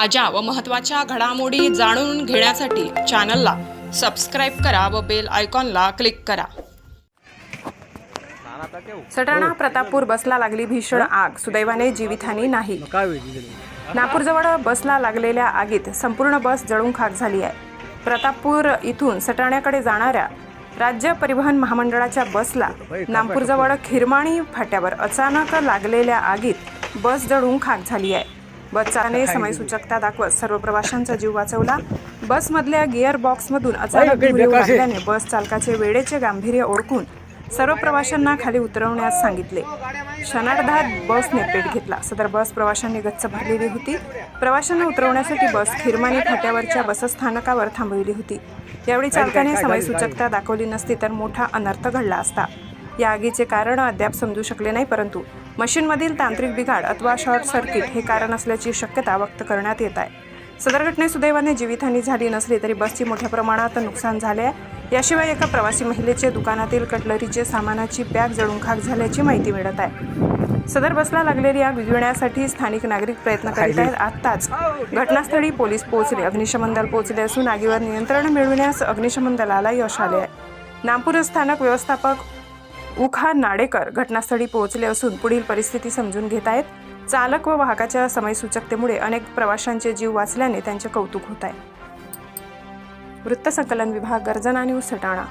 ताज्या व महत्त्वाच्या घडामोडी जाणून घेण्यासाठी चॅनलला सबस्क्राईब करा व बेल आयकॉनला क्लिक करा. सटाणा प्रतापपूर बसला लागली भीषण आग. सुदैवाने जीवितहानी नाही. नागपूरजवळ बसला लागलेल्या आगीत संपूर्ण बस जळून खाक झाली आहे. प्रतापपूर इथून सटाण्याकडे जाणाऱ्या राज्य परिवहन महामंडळाच्या बसला नागपूरजवळ खिरमाणी फाट्यावर अचानक लागलेल्या आगीत बस जळून खाक झाली आहे. बसचाने समयसूचकता दाखवत सर्व प्रवाशांचा जीव वाचवला. बसमधल्या गिअर बॉक्समधून अचानक धूर येऊ लागल्याने बस चालकाचे वेळेचे गांभीर्य ओळखून सर्व प्रवाशांना खाली उतरवण्यास सांगितले. क्षणार्धात बसने पेट घेतला. सदर बस प्रवाशांनी गच्च भरलेली होती. प्रवाशांना उतरवण्यासाठी बस खिरमानी फाट्यावरच्या बसस्थानकावर थांबविली होती. यावेळी चालकाने समयसूचकता दाखवली नसती तर मोठा अनर्थ घडला असता. या आगीचे कारण अद्याप समजू शकले नाही परंतु मशीनमधील तांत्रिक बिघाड अथवा शॉर्ट सर्किट हे कारण असल्याची शक्यता व्यक्त करण्यात येत आहे. सदर घटनेत सुदैवाने जीवितहानी झाली नसली तरी बसची मोठ्या प्रमाणात नुकसान झाले आहे. याशिवाय एका प्रवासी महिलेचे दुकानातील कटलरीचे सामानाची बॅग जळून खाक झाल्याची माहिती मिळत आहे. सदर बसला लागलेली आग विझविण्यासाठी स्थानिक नागरिक प्रयत्न करीत आहेत. आत्ताच घटनास्थळी पोलीस पोहोचले. अग्निशमन दल पोहोचले असून आगीवर नियंत्रण मिळविण्यास अग्निशमन दलाला यश आले आहे. नागपूर स्थानक व्यवस्थापक उखा नाडेकर घटनास्थळी पोहोचले असून पुढील परिस्थिती समजून घेत आहेत. चालक व वाहकाच्या समयसूचकतेमुळे अनेक प्रवाशांचे जीव वाचल्याने त्यांचे कौतुक होत आहे. वृत्तसंकलन विभाग गर्जना न्यूज सटाणा.